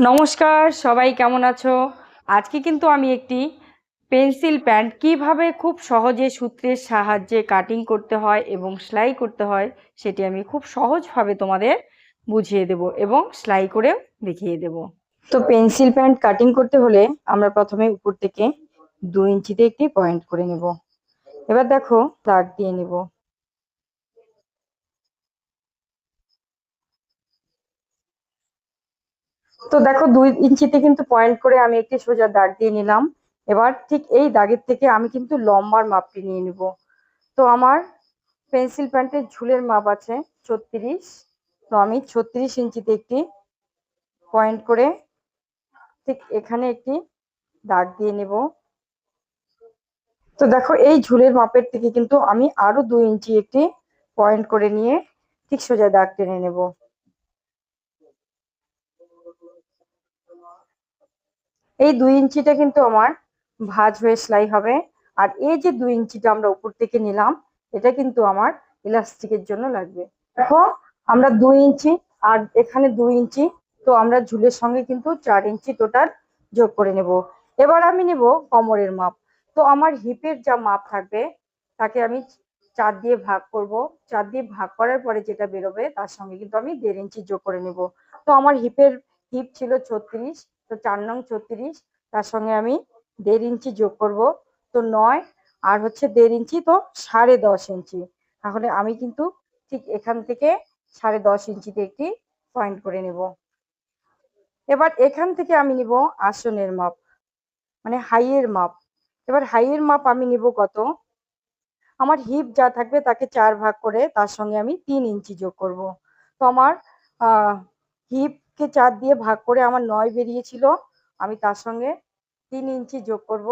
নমস্কার, সবাই কেমন আছো? আজকে কিন্তু আমি একটি পেন্সিল প্যান্ট কীভাবে খুব সহজে সূত্রের সাহায্যে কাটিং করতে হয় এবং সেলাই করতে হয় সেটি আমি খুব সহজভাবে তোমাদের বুঝিয়ে দেব এবং সেলাই করেও দেখিয়ে দেব। তো পেন্সিল প্যান্ট কাটিং করতে হলে আমরা প্রথমে উপর থেকে দু ইঞ্চিতে একটি পয়েন্ট করে নেব। এবার দেখো দাগ দিয়ে নেব। তো দেখো দুই ইঞ্চিতে কিন্তু পয়েন্ট করে আমি একটি সোজা দাগ দিয়ে নিলাম। এবার ঠিক এই দাগের থেকে আমি কিন্তু লম্বার মাপটি নিয়ে নিব। তো আমার পেন্সিল প্যান্টের ঝুলের মাপ আছে ছত্রিশ। তো আমি ছত্রিশ ইঞ্চিতে একটি পয়েন্ট করে ঠিক এখানে একটি দাগ দিয়ে নেব। তো দেখো এই ঝুলের মাপের থেকে কিন্তু আমি আরও দুই ইঞ্চি একটি পয়েন্ট করে নিয়ে ঠিক সোজা দাগ টেনে নেব। এই দুই ইঞ্চিটা কিন্তু আমার ভাঁজ হয়ে সেলাই হবে। আর এই যে দুই ইঞ্চিটা আমরা উপর থেকে নিলাম, এটা কিন্তু আমার ইলাস্টিকের জন্য লাগবে। দেখো, আমরা দুই ইঞ্চি আর এখানে দুই ইঞ্চি, তো আমরা ঝুলের সঙ্গে কিন্তু চার ইঞ্চি টোটাল যোগ করে নেব। এবার আমি নেব কোমরের মাপ। তো আমার হিপের যা মাপ থাকবে, তাকে আমি চার দিয়ে ভাগ করব। চার দিয়ে ভাগ করার পরে যেটা বেরোবে, তার সঙ্গে কিন্তু আমি দেড় ইঞ্চি যোগ করে নেব। তো আমার হিপের হিপ ছিল ছত্রিশ তো চার নং ছত্রিশ, তার সঙ্গে আমি দেড় ইঞ্চি যোগ করব, তো নয়, আর হচ্ছে দেড় ইঞ্চি তো সাড়ে দশ ইঞ্চি। তাহলে আমি কিন্তু ঠিক এখান থেকে সাড়ে দশ ইঞ্চিতে একটি পয়েন্ট করে নেব। এবার এখান থেকে আমি নিব আসনের মাপ মানে হাইয়ের মাপ। এবার হাইয়ের মাপ আমি নিব কত? আমার হিপ যা থাকবে তাকে চার ভাগ করে তার সঙ্গে আমি তিন ইঞ্চি যোগ করব। তো আমার হিপকে চার দিয়ে ভাগ করে আমার নয় বেরিয়েছিল, আমি তার সঙ্গে তিন ইঞ্চি যোগ করব,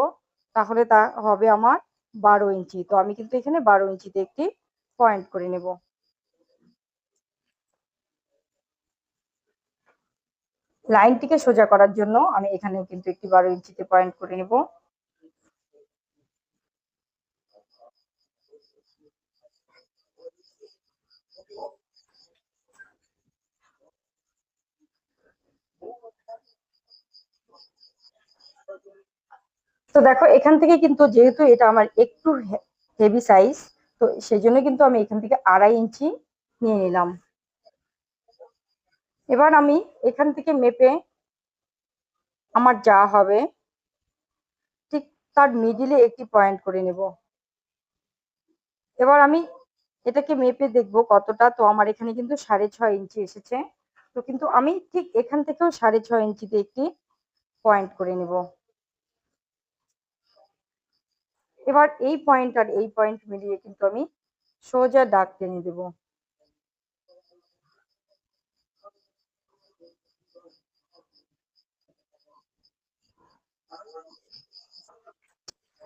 তাহলে তা হবে আমার বারো ইঞ্চি। তো আমি কিন্তু এখানে বারো ইঞ্চিতে একটি পয়েন্ট করে নেব। লাইনটিকে সোজা করার জন্য আমি এখানেও কিন্তু একটি বারো ইঞ্চিতে পয়েন্ট করে নেব। তো দেখো, এখান থেকে কিন্তু যেহেতু এটা আমার একটু হেভি সাইজ তো সেই জন্য কিন্তু আমি এখান থেকে আড়াই ইঞ্চি নিয়ে নিলাম। এবার আমি এখান থেকে মেপে আমার যা হবে, ঠিক তার মিডিলে একটি পয়েন্ট করে নেব। এবার আমি এটাকে মেপে দেখব কতটা, তো আমার এখানে কিন্তু সাড়ে ছয় ইঞ্চি এসেছে। তো কিন্তু আমি ঠিক এখান থেকেও সাড়ে ছয় ইঞ্চিতে একটি পয়েন্ট করে নেব। এবার এই পয়েন্ট আর এই পয়েন্ট মিলিয়ে কিন্তু আমি সোজা দাগ টেনে দেব।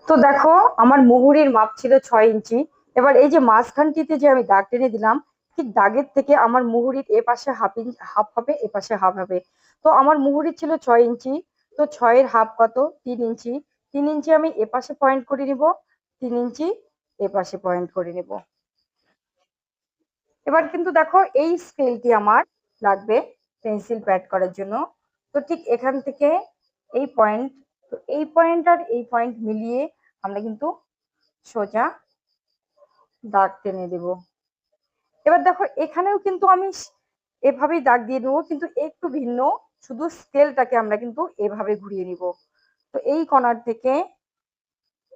তো দেখো, আমার মুহুরির মাপ ছিল ছয় ইঞ্চি। এবার এই যে মাঝখানটিতে যে আমি দাগ টেনে দিলাম, ঠিক দাগের থেকে আমার মুহুরির এ পাশে হাফ ইঞ্চ, হাফ হবে, এ পাশে হাফ হবে। তো আমার মুহুরি ছিল ছয় ইঞ্চি, তো ছয়ের হাফ কত? তিন ইঞ্চি। তিন ইঞ্চি আমি এ পাশে পয়েন্ট করে নিব, তিন ইঞ্চি এ পাশে পয়েন্ট করে নেব। এবার কিন্তু দেখো এই স্কেলটি আমার লাগবে পেন্সিল প্যাড করার জন্য। তো ঠিক এখান থেকে এই পয়েন্ট তো এই পয়েন্ট আর এই পয়েন্ট মিলিয়ে আমরা কিন্তু সোজা দাগ টেনে দেব। এবার দেখো এখানেও কিন্তু আমি এভাবেই দাগ দিয়ে দেবো কিন্তু একটু ভিন্ন, শুধু স্কেলটাকে আমরা কিন্তু এভাবে ঘুরিয়ে নিব। তো এই কর্নার থেকে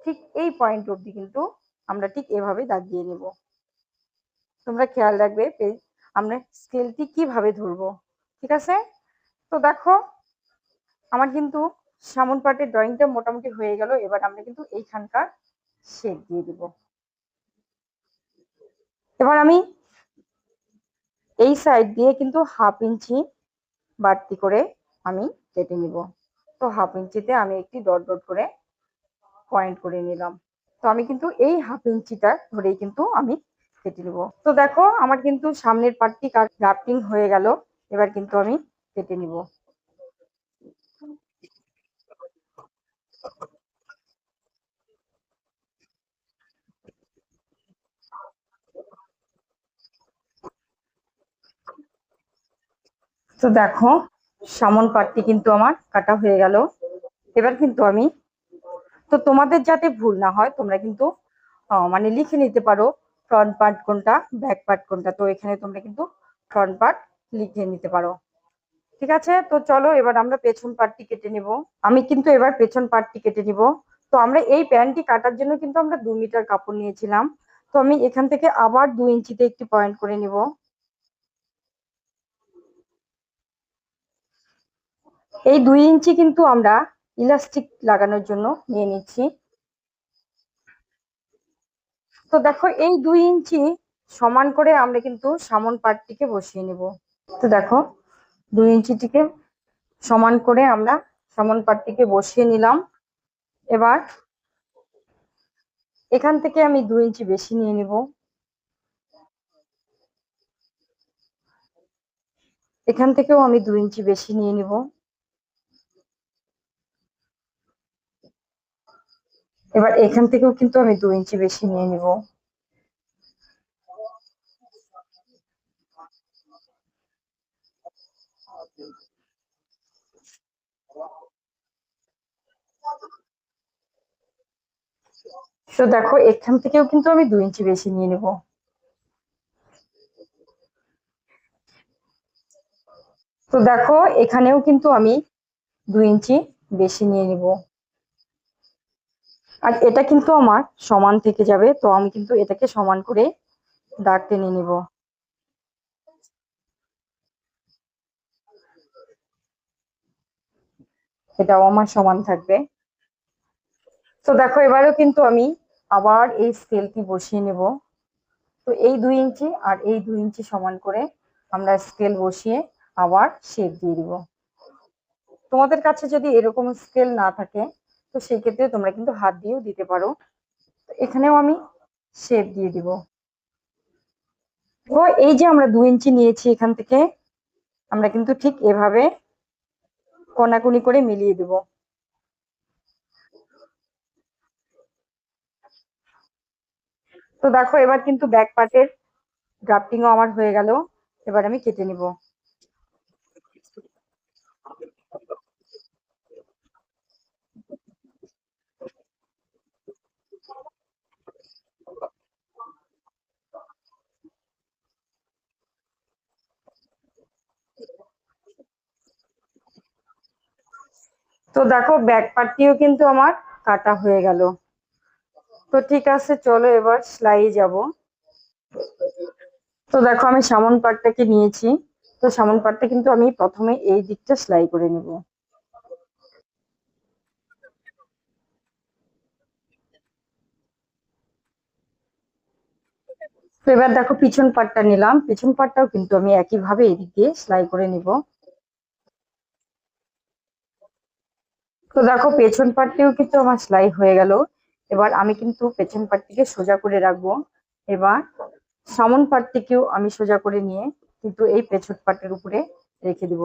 ঠিক এই পয়েন্ট অবধি কিন্তু আমরা ঠিক এভাবে দাগ দিয়ে নেব। তোমরা খেয়াল রাখবে আমরা স্কেলটি কীভাবে ধরবো, ঠিক আছে? তো দেখো, আমার কিন্তু সামন পাটের ড্রয়িংটা মোটামুটি হয়ে গেল, এবার আমরা কিন্তু এইখানকার শেপ দিয়ে দিব। এবার আমি এই সাইড দিয়ে কিন্তু হাফ ইঞ্চি বাড়তি করে আমি কেটে নিব। তো হাফ ইঞ্চিতে আমি একটি ডট ডট করে পয়েন্ট করে নিলাম। তো আমি কিন্তু এই হাফ ইঞ্চিটা ধরেই কিন্তু আমি কেটে নেব। তো দেখো, আমার কিন্তু সামনের পার্টটি গ্রাফটিং হয়ে গেল। এবার কিন্তু আমি কেটে নিব। তো দেখো সামন পাটটি কিন্তু আমার কাটা হয়ে গেল। এবার কিন্তু আমি, তো তোমাদের যাতে ভুল না হয়, তোমরা কিন্তু মানে লিখে নিতে পারো ফ্রন্ট পার্ট কোনটা ব্যাক পার্ট কোনটা। তো এখানে তোমরা কিন্তু ফ্রন্ট পার্ট লিখে নিতে পারো। ঠিক আছে? তো চলো এবার আমরা পেছন পার্টটি কেটে নিব। আমি কিন্তু এবার পেছন পার্টটি কেটে নিব। তো আমরা এই প্যান্টটি কাটার জন্য কিন্তু আমরা দু মিটার কাপড় নিয়েছিলাম। তো আমি এখান থেকে আবার দু ইঞ্চিতে একটি পয়েন্ট করে নিব। এই দুই ইঞ্চি কিন্তু আমরা ইলাস্টিক লাগানোর জন্য নিয়ে নিচ্ছি। তো দেখো, এই দুই ইঞ্চি সমান করে আমরা কিন্তু সামন পাটটিকে বসিয়ে নিব। তো দেখো, দুই ইঞ্চিটিকে সমান করে আমরা সামন পাটটিকে বসিয়ে নিলাম। এবার এখান থেকে আমি দুই ইঞ্চি বেশি নিয়ে নিব। এখান থেকেও আমি দুই ইঞ্চি বেশি নিয়ে নিব। এবার এখান থেকেও কিন্তু আমি দু ইঞ্চি বেশি নিয়ে নিব। তো দেখো, এখান থেকেও কিন্তু আমি দু ইঞ্চি বেশি নিয়ে নিব। তো দেখো, এখানেও কিন্তু আমি দু ইঞ্চি বেশি নিয়ে নিব। আর এটা কিন্তু আমার সমান থেকে যাবে, তো আমি কিন্তু এটাকে সমান করে দাগ টেনে নিব। এটাও আমার সমান থাকবে। তো দেখো, এবারেও কিন্তু আমি আবার এই স্কেলটি বসিয়ে নেব। তো এই দুই ইঞ্চি আর এই দুই ইঞ্চি সমান করে আমরা স্কেল বসিয়ে আবার শেপ দিয়ে দিব। তোমাদের কাছে যদি এরকম স্কেল না থাকে তো সেই ক্ষেত্রে তোমরা কিন্তু হাত দিয়েও দিতে পারো। তো এখানেও আমি শেপ দিয়ে দিব। তো এই যে আমরা দু ইঞ্চি নিয়েছি এখান থেকে, আমরা কিন্তু ঠিক এভাবে কোনাকুনি করে মিলিয়ে দিব। তো দেখো এবার কিন্তু ব্যাক পার্টের ড্রাফটিংও আমার হয়ে গেল। এবার আমি কেটে নিব। তো দেখো ব্যাক পার্টটিও কিন্তু আমার কাটা হয়ে গেল। তো ঠিক আছে, চলো এবার সেলাই যাব। তো দেখো আমি সামন পাটটাকে নিয়েছি। তো সামন পাটটা কিন্তু আমি প্রথমে এই দিকটা সেলাই করে নিব। তো এবার দেখো পিছন পাটটা নিলাম। পিছন পাটটাও কিন্তু আমি একইভাবে এদিক দিয়ে সেলাই করে নিব। তো দেখো, পেছন পাটটিও কিন্তু আমার সেলাই হয়ে গেল। এবার আমি কিন্তু পেছন পাটটিকে সোজা করে রাখব। এবার সামন পাটটিকেও আমি সোজা করে নিয়ে কিন্তু এই পেছন পাটের উপরে রেখে দিব।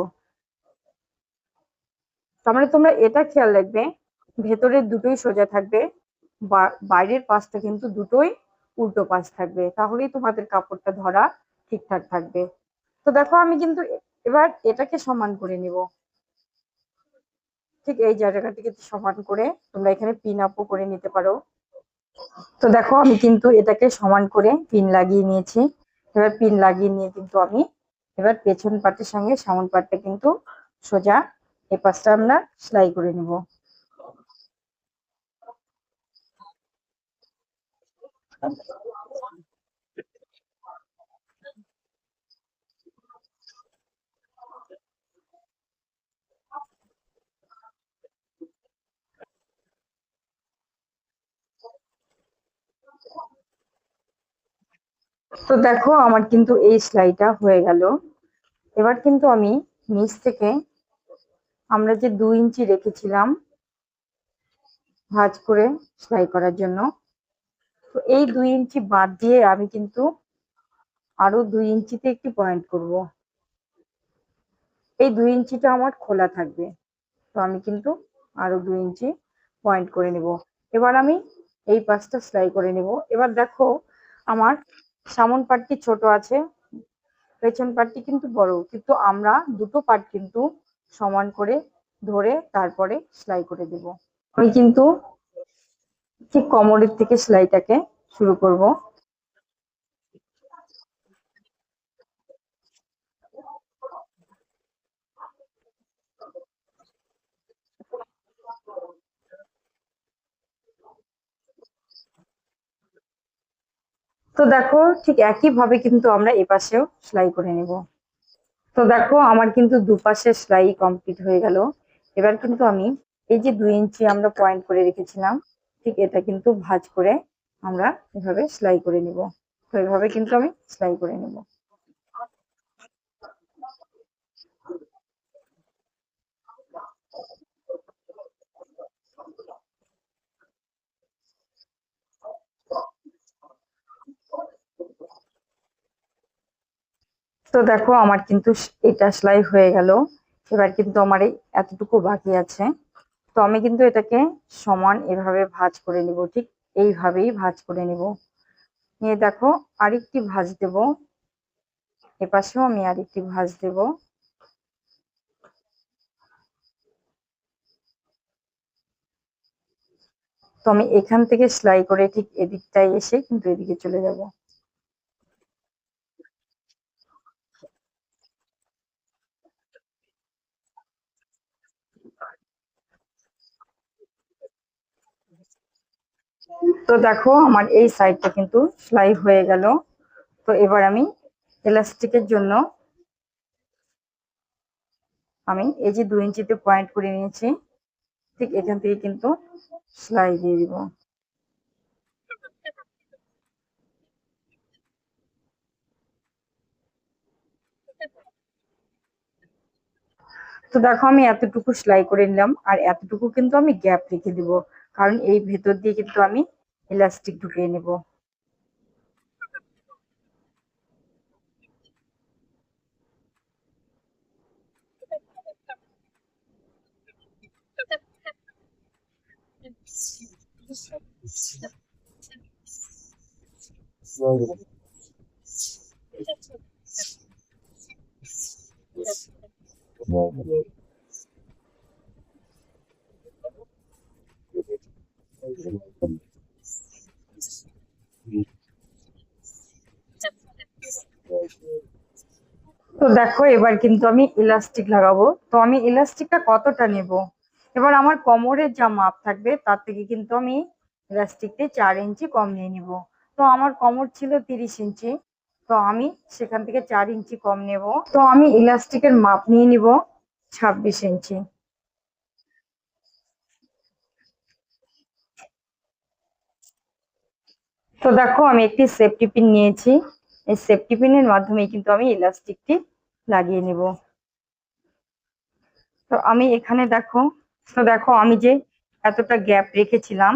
তার মানে তোমরা এটা খেয়াল রাখবে ভেতরের দুটোই সোজা থাকবে বাইরের পাশটা কিন্তু দুটোই উল্টো পাশ থাকবে। তাহলেই তোমাদের কাপড়টা ধরা ঠিকঠাক থাকবে। তো দেখো, আমি কিন্তু এবার এটাকে সমান করে নিব। ঠিক এই জায়গাটিকে সমান করে তোমরা এখানে পিন আপও করে নিতে পারো। তো দেখো, আমি কিন্তু এটাকে সমান করে পিন লাগিয়ে নিয়েছি। এবার পিন লাগিয়ে নিয়ে কিন্তু আমি এবার পেছন পাটের সঙ্গে সামন পাটটা কিন্তু সোজা এ পাশটা আমরা সেলাই করে নিব। তো দেখো, আমার কিন্তু এই সেলাইটা হয়ে গেল। এবার কিন্তু আমি নিচ থেকে আমরা যে দু ইঞ্চি রেখেছিলাম ভাঁজ করে সেলাই করার জন্য, তো এই দুই ইঞ্চি বাদ দিয়ে আমি কিন্তু আরও দুই ইঞ্চিতে একটি পয়েন্ট করব। এই দুই ইঞ্চিটা আমার খোলা থাকবে, তো আমি কিন্তু আরও দুই ইঞ্চি পয়েন্ট করে নেব। এবার আমি এই পাশটা সেলাই করে নেব। এবার দেখো, আমার সামন পাটটি ছোট আছে, পেছন পাটটি কিন্তু বড়, কিন্তু আমরা দুটো পার্ট কিন্তু সমান করে ধরে তারপরে সেলাই করে দেব। আমি কিন্তু ঠিক কোমরের থেকে সেলাইটাকে শুরু করব। তো দেখো, ঠিক একই ভাবে কিন্তু আমরা এপাশেও সেলাই করে নেব। তো দেখো, আমার কিন্তু দুপাশে সেলাই কমপ্লিট হয়ে গেল। এবার কিন্তু আমি এই যে দুই ইঞ্চি আমরা পয়েন্ট করে রেখেছিলাম, ঠিক এটা কিন্তু ভাজ করে আমরা এভাবে সেলাই করে নিব। তো এভাবে কিন্তু আমি সেলাই করে নিব। তো দেখো, আমার কিন্তু এটা সেলাই হয়ে গেল। এবার কিন্তু আমার এই এতটুকু বাকি আছে। তো আমি কিন্তু এটাকে সমান এভাবে ভাঁজ করে নিব, ঠিক এইভাবেই ভাঁজ করে নিব। নিয়ে দেখো, আরেকটি ভাঁজ দেব। এপাশেও আমি আরেকটি ভাঁজ দেব। তো আমি এখান থেকে সেলাই করে ঠিক এদিকটায় এসে কিন্তু এদিকে চলে যাব। তো দেখো, আমার এই সাইডটা কিন্তু সেলাই হয়ে গেল। তো এবার আমি এলাস্টিকের জন্য আমি এই যে দুই ইঞ্চিতে পয়েন্ট করে নিয়েছি, ঠিক এখান থেকে কিন্তু সেলাই দিয়ে দিব। তো দেখো, আমি এতটুকু সেলাই করে নিলাম, আর এতটুকু কিন্তু আমি গ্যাপ রেখে দিব। কারণ এই ভেতর দিয়ে কিন্তু আমি ইলাস্টিক ঢুকিয়ে নেব। তো দেখো, এবার কিন্তু আমি ইলাস্টিক লাগাবো। তো আমি ইলাস্টিকটা কতটা নেব? এবার আমার কোমরের যা মাপ থাকবে, তার থেকে কিন্তু আমি ইলাস্টিকতে চার ইঞ্চি কম নিয়ে নিব। তো আমার কোমর ছিল তিরিশ ইঞ্চি, তো আমি সেখান থেকে চার ইঞ্চি কম নেব। তো আমি ইলাস্টিকের মাপ নিয়ে নিব ছাব্বিশ ইঞ্চি। তো দেখো, আমি একটি সেফটি পিন নিয়েছি। এই সেফটি পিনের মাধ্যমে কিন্তু আমি ইলাস্টিকটি লাগিয়ে নিব। তো আমি এখানে দেখো, তো দেখো, আমি যে এতটা গ্যাপ রেখেছিলাম,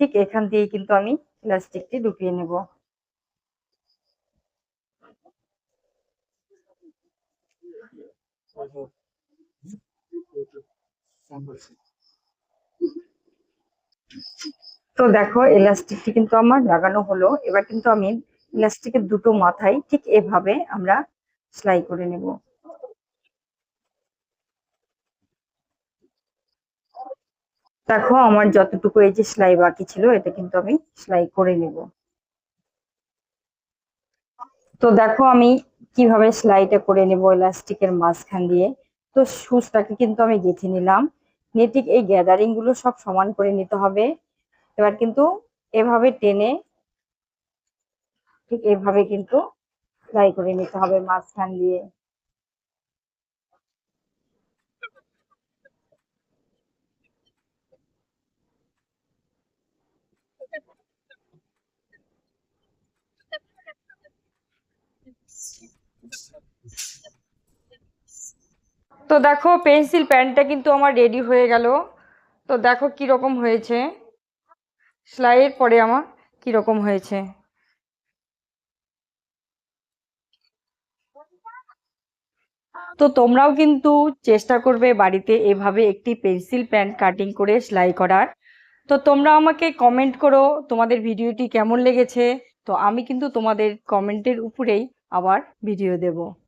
ঠিক এখান দিয়ে কিন্তু আমি ইলাস্টিকটি ঢুকিয়ে নেব। তো দেখো ইলাস্টিকটি কিন্তু আমার লাগানো হলো। এবার কিন্তু আমি ইলাস্টিকের দুটো মাথায় ঠিক এভাবে আমরা সেলাই করে নেব। দেখো, আমার যতটুকু এই যে সেলাই বাকি ছিল, এটা কিন্তু আমি সেলাই করে নেব। তো দেখো, আমি কীভাবে সেলাইটা করে নেব ইলাস্টিকের মাঝখান দিয়ে। তো সুচটাকে কিন্তু আমি গেঁথে নিলাম। নিয়ে ঠিক এই গ্যাদারিংগুলো সব সমান করে নিতে হবে। এবার কিন্তু এভাবে টেনে ঠিক এভাবে কিন্তু সেলাই করে নিতে হবে মাঝখান দিয়ে। তো দেখো, পেন্সিল প্যান্টটা কিন্তু আমার রেডি হয়ে গেল। তো দেখো কীরকম হয়েছে। সেলাইয়ের পরে আমার কীরকম হয়েছে? তো তোমরাও কিন্তু চেষ্টা করবে বাড়িতে এভাবে একটি পেন্সিল প্যান্ট কাটিং করে সেলাই করার। তো তোমরা আমাকে কমেন্ট করো তোমাদের ভিডিওটি কেমন লেগেছে। তো আমি কিন্তু তোমাদের কমেন্টের উপরেই আবার ভিডিও দেব।